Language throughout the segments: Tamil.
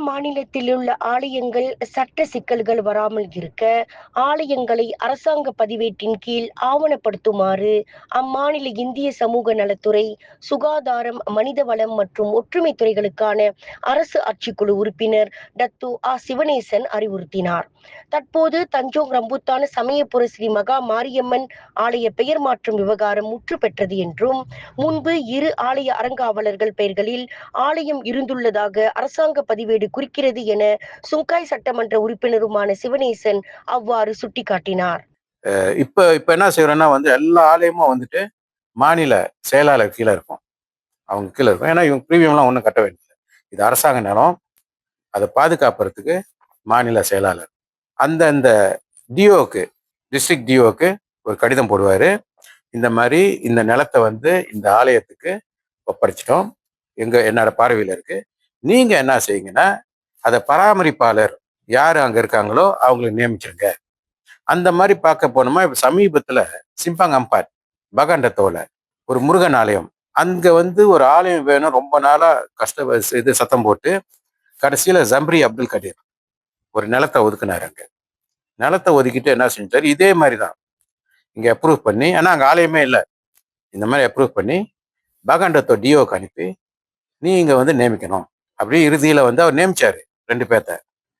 மாநிலத்தில் உள்ள ஆலயங்கள் சட்ட சிக்கல்கள் வராமல் இருக்க ஆலயங்களை அரசாங்க பதிவேட்டின் கீழ் ஆவணப்படுத்துமாறு அம்மாநில இந்திய சமூக நலத்துறை சுகாதாரம் மனிதவளம் மற்றும் ஒற்றுமை துறைகளுக்கான அரசு ஆட்சிக்குழு உறுப்பினர் டத்து ஆ. சிவனேசன் அறிவுறுத்தினார். தற்போது தஞ்சோங் ரம்புத்தான சமயபுர ஸ்ரீ மகா மாரியம்மன் ஆலய பெயர் மாற்றும் விவகாரம் முற்று பெற்றது என்றும் முன்பு இரு ஆலய அரங்காவலர்கள் பெயர்களில் ஆலயம் இருந்துள்ளதாக அரசாங்க பதிவு வீடு குறிக்கிறது என சுங்காய் சட்டமன்ற உறுப்பினருமான சிவனேசன் அவ்வாறு சுட்டிக்காட்டினார். இப்ப இப்ப என்ன செய்யறோம்னா வந்து எல்லா ஆலயமும் வந்துட்டு மாநில செயலாளர் கீழே இருக்கும். அவங்க கீழே இருக்கும். ஏன்னா இவங்க ப்ரீமியம்லாம் ஒன்றும் கட்ட வேண்டியது இது அரசாங்க நிலம். அதை பாதுகாப்புறதுக்கு மாநில செயலாளர். அந்தந்த டிஓக்கு டிஸ்ட்ரிக்ட் டிஓக்கு ஒரு கடிதம் போடுவார். இந்த மாதிரி இந்த நிலத்தை வந்து இந்த ஆலயத்துக்கு ஒப்படைச்சிட்டோம். எங்க என்னோட பார்வையில் இருக்கு. நீங்க என்ன செய்யுங்கன்னா அதை பராமரிப்பாளர் யார் அங்க இருக்காங்களோ அவங்களை நியமிச்சிருங்க. அந்த மாதிரி பார்க்க போனோமா இப்ப சமீபத்துல சிம்பாங் அம்பாட் பகாண்டத்தோல ஒரு முருகன் ஆலயம். அங்க வந்து ஒரு ஆலயம் வேணும் ரொம்ப நாளா கஷ்ட இது சத்தம் போட்டு கடைசியில ஜம்ரி அப்துல் கதீர் ஒரு நிலத்தை ஒதுக்குனாரு அங்க. நிலத்தை ஒதுக்கிட்டு என்ன செஞ்சாரு? இதே மாதிரி தான். இங்க அப்ரூவ் பண்ணி ஆனா அங்க ஆலயமே இல்லை. இந்த மாதிரி அப்ரூவ் பண்ணி பகாண்டத்தோ டிஓக்கு அனுப்பி நீ இங்க வந்து நியமிக்கணும். அப்படியே இறுதியில வந்து அவர் நியமிச்சார் ரெண்டு பேர்த்த.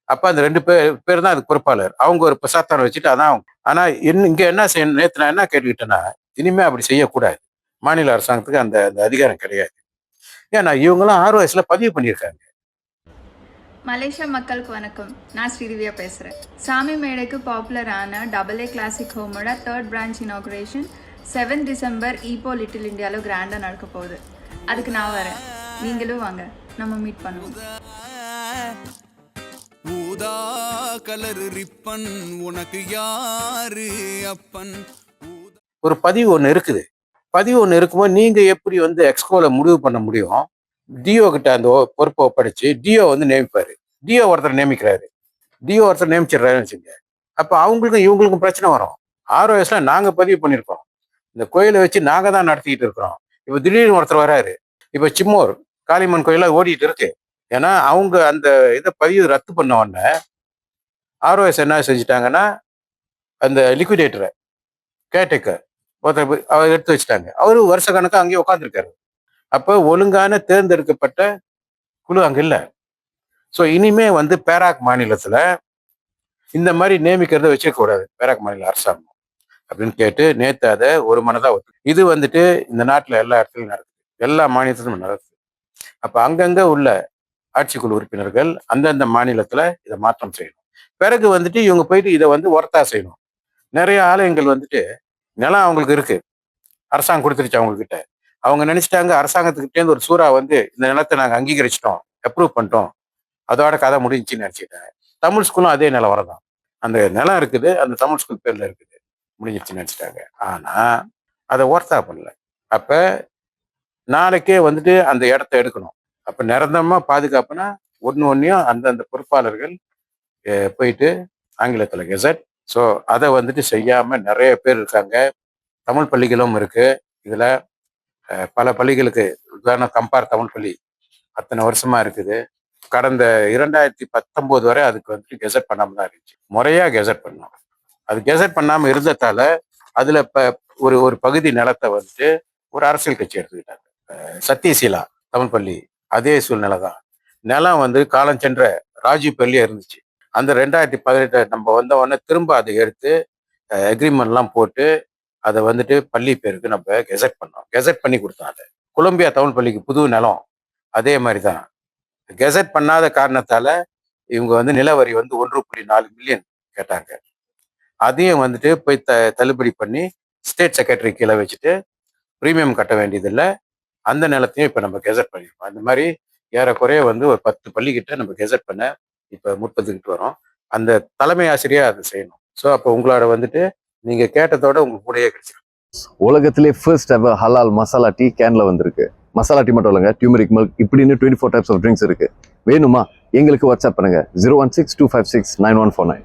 அப்போ அந்த ரெண்டு பேர் பேர் தான் அது பொறுப்பாளர். அவங்க ஒரு பிரசாத்தானம் வச்சுட்டு அதான் அவங்க. ஆனா என்ன இங்க என்ன செய்யணும் நேற்று நான் என்ன கேட்டுக்கிட்டேன்னா இனிமே அப்படி செய்யக்கூடாது. மாநில அரசாங்கத்துக்கு அந்த அந்த அதிகாரம் கிடையாது. ஏன்னா இவங்களாம் ஆறு வயசுல பதிவு பண்ணியிருக்காங்க. மலேசியா மக்களுக்கு வணக்கம். நான் ஸ்ரீதிவ்யா பேசுகிறேன் சாமி மேடைக்கு பாப்புலரான double A classic ஹோமோட third branch inauguration seven December Ipoh little இந்தியாவில் கிராண்டாக நடக்க போகுது. அதுக்கு நான் வரேன். நீங்களும் வாங்க. நம்ம மீட் பண்ணுவோம். ஊதா கலர் ரிப்பன் உனக்கு யாரு அப்பன்? ஒரு பதிவு ஒன்று இருக்குது. பதிவு ஒன்று இருக்கும்போது நீங்க எப்படி வந்து எக்ஸ்கோல முடிவு பண்ண முடியும்? டிஓ கிட்ட அந்த பொறுப்பை ஒப்படைச்சு டிஓ வந்து நியமிப்பாரு. டிஓ ஒருத்தர் நியமிக்கிறாரு. டிஓ ஒருத்தர் நியமிச்சிடுறாருன்னு வச்சுங்க அப்ப அவங்களுக்கும் இவங்களுக்கும் பிரச்சனை வரும். ஆறு வயசுல நாங்க பதிவு பண்ணியிருக்கோம். இந்த கோயிலை வச்சு நாங்க தான் நடத்திக்கிட்டு இருக்கிறோம். இப்போ திடீர்னு ஒருத்தர் வராரு. இப்போ சிம்மோர் காளியம்மன் கோயிலாக ஓடிட்டு இருக்கு. ஏன்னா அவங்க அந்த இதை பதிவு ரத்து பண்ண உடனே ஆர்ஓஎஸ் என்ன செஞ்சுட்டாங்கன்னா அந்த லிக்விடேட்டரை கேட்டேக்கர் ஒருத்தர் அவர் எடுத்து வச்சுட்டாங்க. அவரு வருஷ கணக்காக அங்கேயே உட்காந்துருக்காரு அப்போ ஒழுங்கான தேர்ந்தெடுக்கப்பட்ட குழு அங்கே இல்லை. ஸோ இனிமே வந்து பேராக் மாநிலத்தில் இந்த மாதிரி நியமிக்கிறத வச்சிருக்கக்கூடாது பேராக் மாநில அரசாங்கம் அப்படின்னு கேட்டு நேற்று அதை ஒரு மனதாக ஒத்து இது வந்துட்டு இந்த நாட்டில் எல்லா இடத்துலையும் நடக்குது. எல்லா மாநிலத்திலும் நடக்குது. அப்ப அங்கங்க உள்ள ஆட்சிக்குழு உறுப்பினர்கள் அந்தந்த மாநிலத்துல இதை மாற்றம் செய்யணும். பிறகு வந்துட்டு இவங்க போயிட்டு இதை வந்து ஒர்த்தா செய்யணும். நிறைய ஆலயங்கள் வந்துட்டு நிலம் அவங்களுக்கு இருக்கு. அரசாங்கம் கொடுத்துருச்சு அவங்க கிட்ட அவங்க நினைச்சிட்டாங்க அரசாங்கத்துக்கிட்டேருந்து ஒரு சூறா வந்து இந்த நிலத்தை நாங்கள் அங்கீகரிச்சிட்டோம் அப்ரூவ் பண்ணிட்டோம். அதோட கதை முடிஞ்சுன்னு நினைச்சிட்டாங்க தமிழ் ஸ்கூலும் அதே நிலம் வரதான். அந்த நிலம் இருக்குது அந்த தமிழ் ஸ்கூல் பேரில் இருக்குது. முடிஞ்சிருச்சுன்னு நினச்சிட்டாங்க. ஆனால் அதை ஒர்த்தா பண்ணல. அப்போ நாளைக்கே வந்துட்டு அந்த இடத்த எடுக்கணும். அப்போ நிரந்தரமாக பாதுகாப்புனா ஒன்று ஒன்றையும் அந்தந்த பொறுப்பாளர்கள் போயிட்டு ஆங்கிலத்தில் கெசட். ஸோ அதை வந்துட்டு செய்யாமல் நிறைய பேர் இருக்காங்க. தமிழ் பள்ளிகளும் இருக்குது இதில் பல பள்ளிகளுக்கு உதாரணம் கம்பார் தமிழ் பள்ளி அத்தனை வருஷமாக இருக்குது. கடந்த இரண்டாயிரத்தி பத்தொம்போது வரை அதுக்கு வந்துட்டு கெசட் பண்ணாமல் தான் இருந்துச்சு. முறையாக கெசட் பண்ணோம். அது கெசட் பண்ணாமல் இருந்ததால அதில் இப்போ ஒரு ஒரு பகுதி நிலத்தை வந்துட்டு ஒரு அரசியல் கட்சி எடுத்துக்கிட்டாங்க. சத்தியசீலா தமிழ் பள்ளி அதே சூழ்நிலை தான் நிலம் வந்து காலம் சென்ற ராஜீவ் பள்ளியாக இருந்துச்சு. அந்த ரெண்டாயிரத்தி பதினெட்டு நம்ம வந்த உடனே திரும்ப அதை எடுத்து அக்ரிமெண்ட்லாம் போட்டு அதை வந்துட்டு பள்ளி பேருக்கு நம்ம கெசட் பண்ணோம். கெசட் பண்ணி கொடுத்தோம் அதை. கொலம்பியா தமிழ் பள்ளிக்கு புது நிலம் அதே மாதிரி தான் கெசட் பண்ணாத காரணத்தால் இவங்க வந்து நிலவரி வந்து ஒன்று புள்ளி நாலு மில்லியன் கேட்டாங்க. அதையும் வந்துட்டு போய் த தள்ளுபடி பண்ணி ஸ்டேட் செக்ரட்டரி கீழே வச்சுட்டு ப்ரீமியம் கட்ட வேண்டியதில்லை. அந்த நிலத்தையும் இப்போ நம்ம கெசட் பண்ணியிருக்கோம் அந்த மாதிரி ஏறக்குறைய வந்து ஒரு பத்து பள்ளிக்கிட்ட நம்ம கெசட் பண்ண இப்போ முற்பதுக்கிட்டு வரோம். அந்த தலைமை ஆசிரியர் அதை செய்யணும். ஸோ அப்போ உங்களோட வந்துட்டு நீங்கள் கேட்டதோட உங்களுக்கு கூடயே கிடைச்சிடும் உலகத்திலே ஃபர்ஸ்ட் எவர் ஹலால் மசாலா டீ கேனில் வந்திருக்கு. மசாலா டீ மட்டும் இல்லைங்க டியூமரிக் மில்க் இப்படின்னு twenty four types of drinks இருக்குது வேணுமா? எங்களுக்கு வாட்ஸ்அப் பண்ணுங்கள் zero one six two five six nine one four nine